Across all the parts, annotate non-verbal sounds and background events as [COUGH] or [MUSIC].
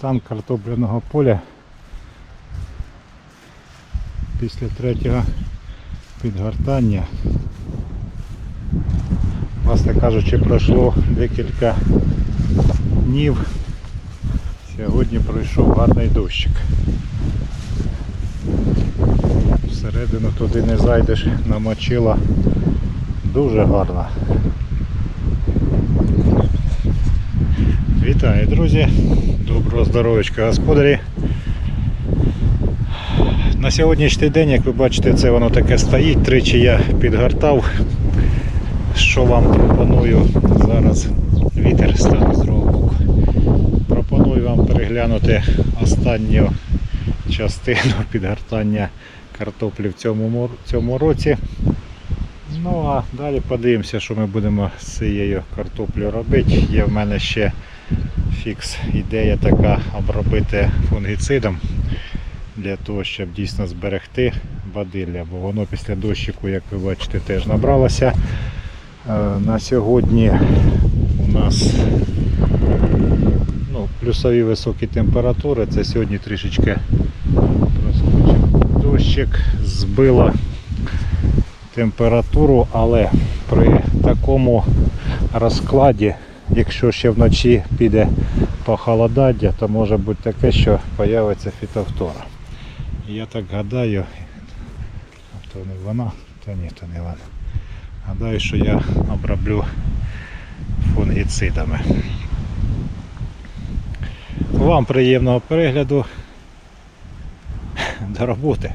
Стан картопляного поля після третього підгортання. Власне кажучи, пройшло декілька днів. Сьогодні пройшов гарний дощик. Всередину туди не зайдеш, намочила дуже гарно. Вітаю, друзі! Доброго здоров'ячка господарі! На сьогоднішній день, як ви бачите, це воно таке стоїть. Тричі я підгортав. Що вам пропоную зараз вітер стане з боку. Пропоную вам переглянути останню частину [LAUGHS] підгортання картоплі в цьому, цьому році. Ну а далі подивимося, що ми будемо з цією картоплею робити. Є в мене ще фікс ідея така обробити фунгіцидом для того, щоб дійсно зберегти бадилля, бо воно після дощику, як ви бачите, теж набралося. Е, На сьогодні у нас ну, плюсові високі температури. Це сьогодні трішечки проскочив дощик, збила температуру, але при такому розкладі, якщо ще вночі піде похолодання, то може бути таке, що з'явиться фітофтора. Я так гадаю, то не вона, та ні, то не вона. Гадаю, що я оброблю фунгіцидами. Вам приємного перегляду. До роботи.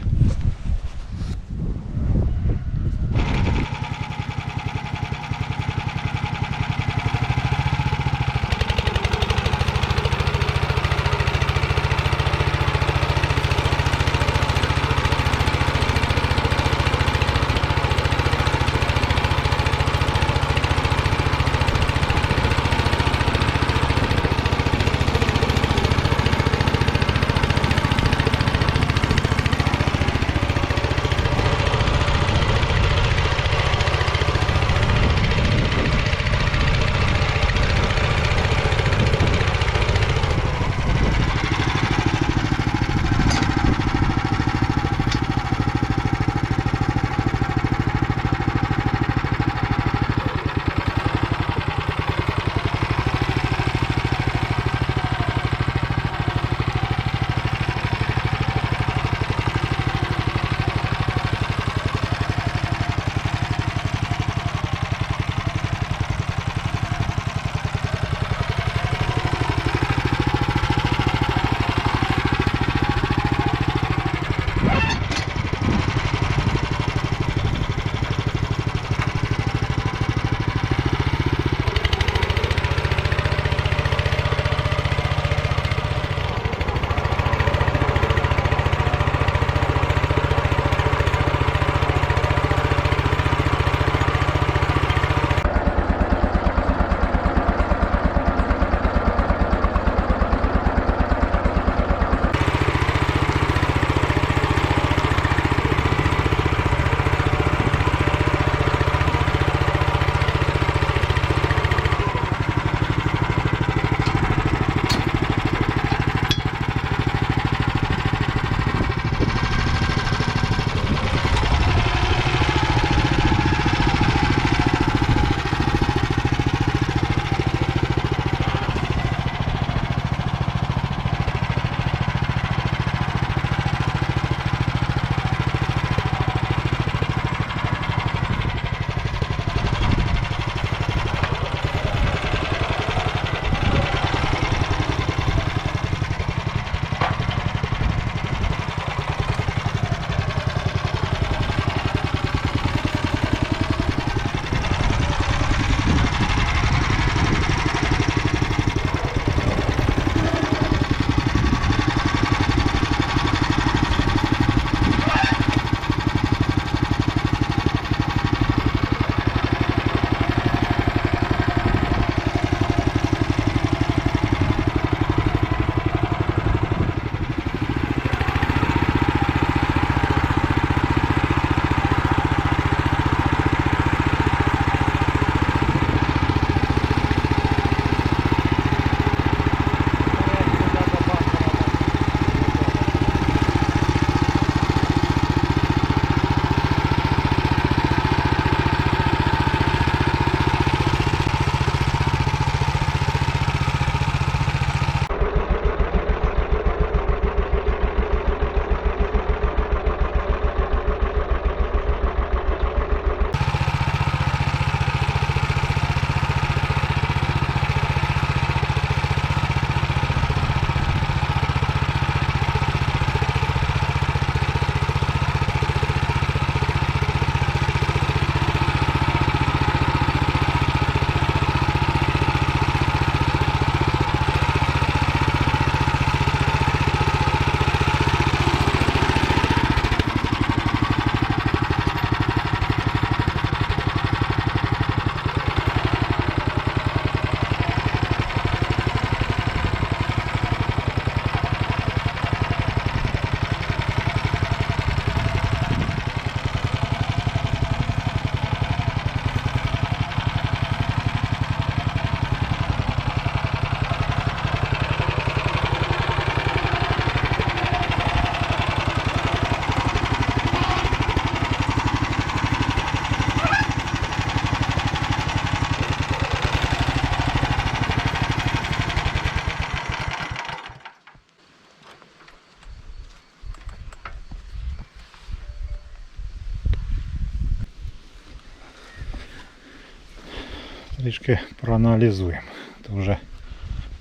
Трішки проаналізуємо. То вже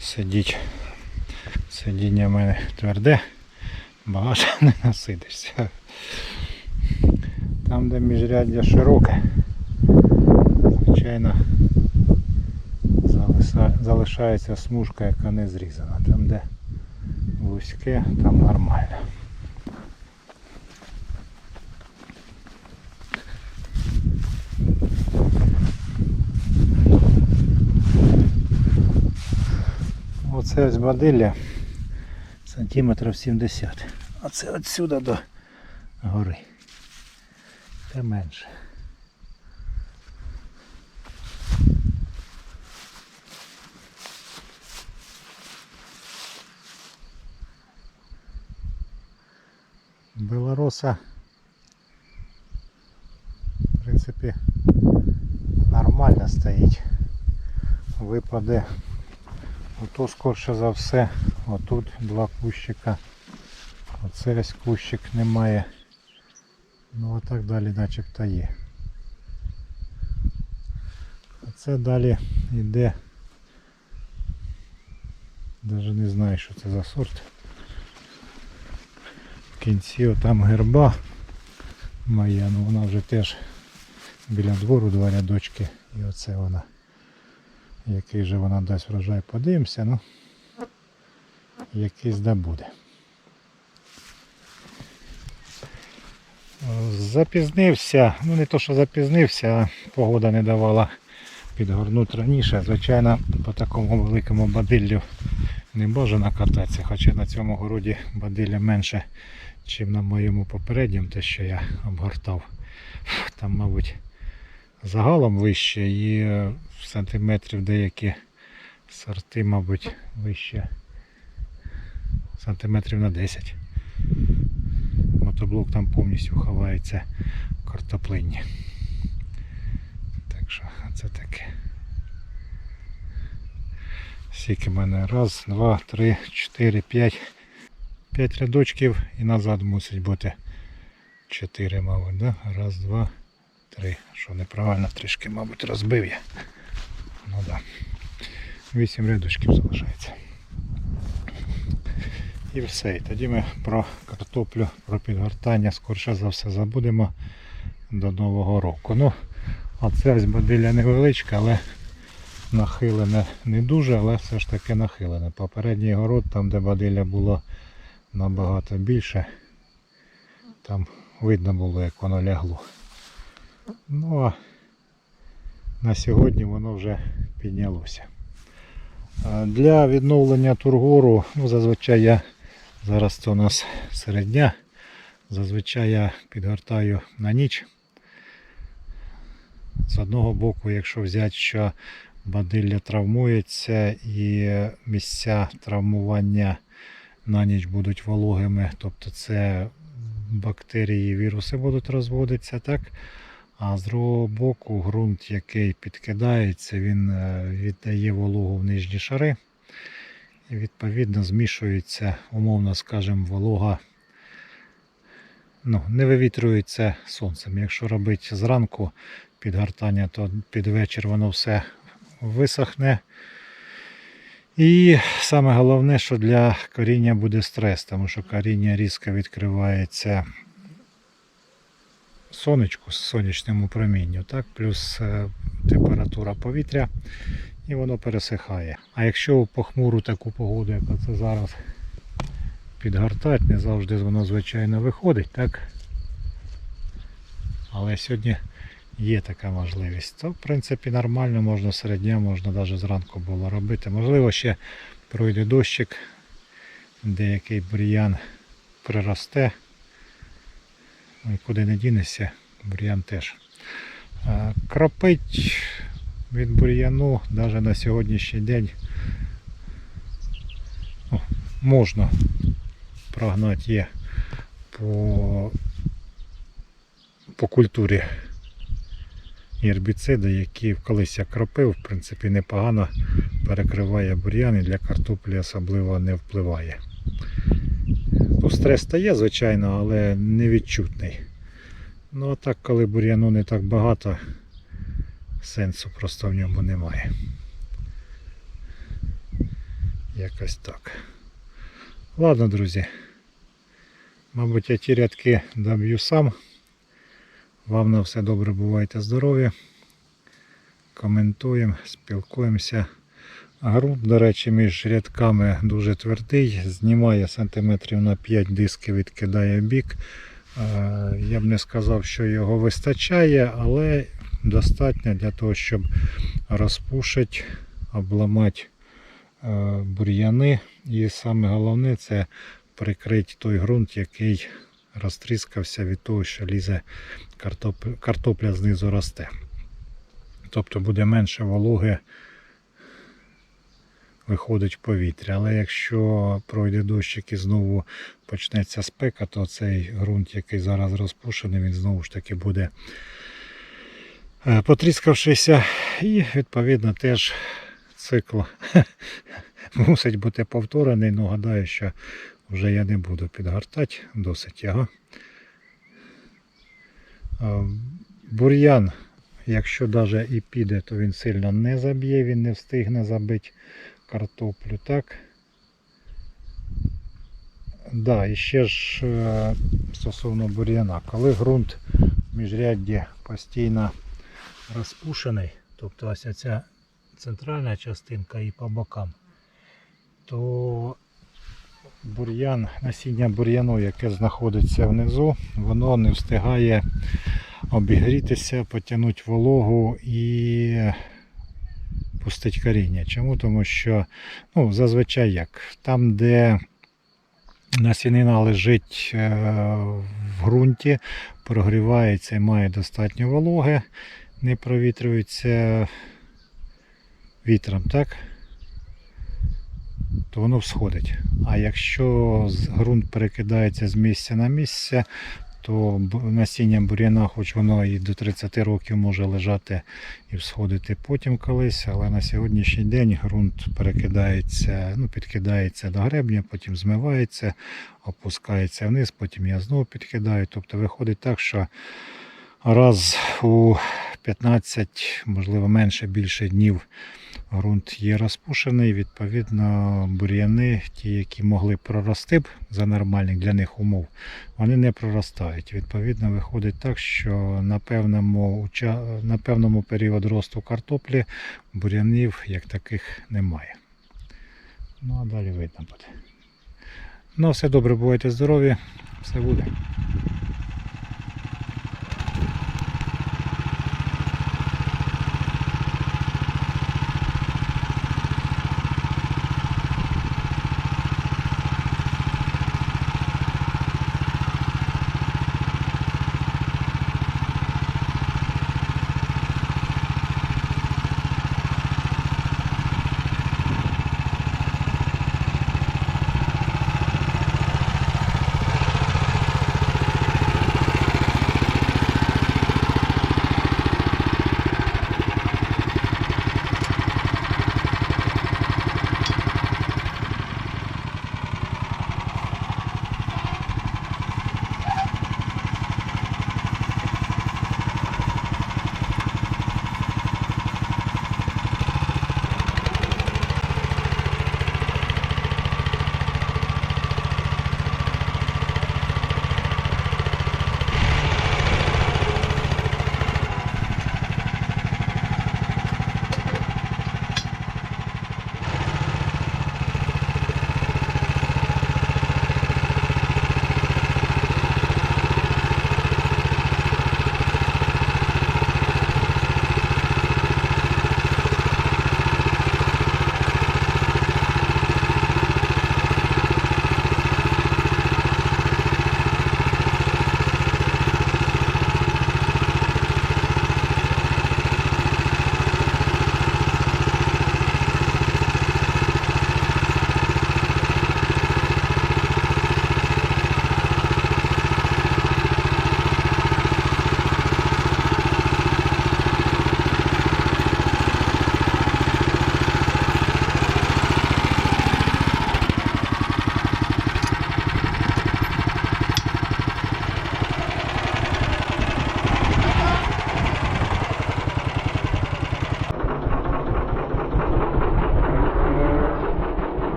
сидіть. Сидіння в мене тверде, багато [LAUGHS] не насидишся. Там, де міжряддя широке, звичайно, залишається смужка, яка не зрізана. Там, де вузьке, там нормально. Оце ось бадилля сантиметрів 70. А це отсюда до гори. Та менше. Белороса в принципі нормально стоїть. Випаде ото скорше за все. Отут два кущика. Оце ось кущик немає. Ну а так далі начебто є. А це далі йде. Навіть не знаю, що це за сорт. В кінці там герба моя, ну вона вже теж біля двору два рядочки. І оце вона. Який же вона дасть врожай, подивимося, ну якийсь да буде. Запізнився, ну не то що запізнився, а погода не давала підгорнути раніше. Звичайно, по такому великому бадиллю не бажано кататися, хоча на цьому городі бадилля менше, ніж на моєму попередньому, те, що я обгортав. Там, мабуть, загалом вище і е, сантиметрів деякі сорти, мабуть, вище сантиметрів на 10. Мотоблок там повністю ховається в картоплині. Так що це таке. Скільки в мене? Раз, два, три, чотири, п'ять. П'ять рядочків і назад мусить бути. Чотири, мабуть, да? Раз, два, три. Що неправильно трішки, мабуть, розбив я. Ну да. Вісім рядочків залишається. І все. І тоді ми про картоплю, про підгортання скорше за все забудемо до Нового року. Ну, а це ось невеличка, але нахилене не дуже, але все ж таки нахилене. Попередній город, там де бадилля було набагато більше, там видно було, як воно лягло. Ну а на сьогодні воно вже піднялося. Для відновлення тургору, ну, зазвичай я зараз це у нас середня, зазвичай я підгортаю на ніч. З одного боку, якщо взяти, що бадилля травмується і місця травмування на ніч будуть вологими, тобто це бактерії і віруси будуть розводитися, так? А з другого боку ґрунт, який підкидається, він е, віддає вологу в нижні шари. І відповідно змішується, умовно скажемо, волога. Ну, не вивітрюється сонцем. Якщо робити зранку підгортання, то під вечір воно все висохне. І саме головне, що для коріння буде стрес, тому що коріння різко відкривається сонечку, сонячному промінню, так? плюс е, температура повітря, і воно пересихає. А якщо похмуру таку погоду, як це зараз підгортати, не завжди воно звичайно виходить, так? Але сьогодні є така можливість. То в принципі нормально, можна середня, можна навіть зранку було робити. Можливо, ще пройде дощик, деякий бур'ян приросте. Нікуди не дінешся, бур'ян теж. Кропить від бур'яну навіть на сьогоднішній день можна прогнати є по, по культурі гербіциди, які колись я кропив, в принципі, непогано перекриває бур'ян і для картоплі особливо не впливає. Стрес стає, звичайно, але невідчутний. Ну а так, коли бур'яну не так багато, сенсу просто в ньому немає. Якось так. Ладно, друзі. Мабуть, я ті рядки доб'ю сам. Вам на все добре, бувайте здорові. Коментуємо, спілкуємося. Грунт, до речі, між рядками дуже твердий, знімає сантиметрів на 5 диски, відкидає бік. Е, Я б не сказав, що його вистачає, але достатньо для того, щоб розпушити, обламати е, бур'яни. І саме головне це прикрити той ґрунт, який розтріскався від того, що лізе картопля, картопля знизу росте. Тобто буде менше вологи виходить в повітря. Але якщо пройде дощик і знову почнеться спека, то цей ґрунт, який зараз розпушений, він знову ж таки буде е, потріскавшися і відповідно теж цикл [LAUGHS] мусить бути повторений. Ну, гадаю, що вже я не буду підгортати, досить його. Е, Бур'ян, якщо навіть і піде, то він сильно не заб'є, він не встигне забити картоплю, так? Да, і ще ж е, стосовно бур'яна, коли ґрунт в міжрядді постійно розпушений, тобто ось ця центральна частинка і по бокам, то бур'ян, насіння бур'яну, яке знаходиться внизу, воно не встигає обігрітися, потягнути вологу і пустить коріння. Чому? Тому що ну, зазвичай як там, де насінина лежить е, в ґрунті, прогрівається і має достатньо вологи, не провітрюється вітром, так? то воно всходить. А якщо ґрунт перекидається з місця на місце, то насіння бур'яна, хоч воно і до 30 років може лежати і всходити потім колись, але на сьогоднішній день ґрунт перекидається, ну, підкидається до гребня, потім змивається, опускається вниз, потім я знову підкидаю. Тобто виходить так, що раз у 15, можливо менше більше днів ґрунт є розпушений, відповідно, бур'яни, ті, які могли прорости б за нормальних для них умов, вони не проростають. Відповідно, виходить так, що на певному, на певному періоду росту картоплі бур'янів як таких немає. Ну а далі видно буде. Ну, все добре, бувайте здорові, все буде.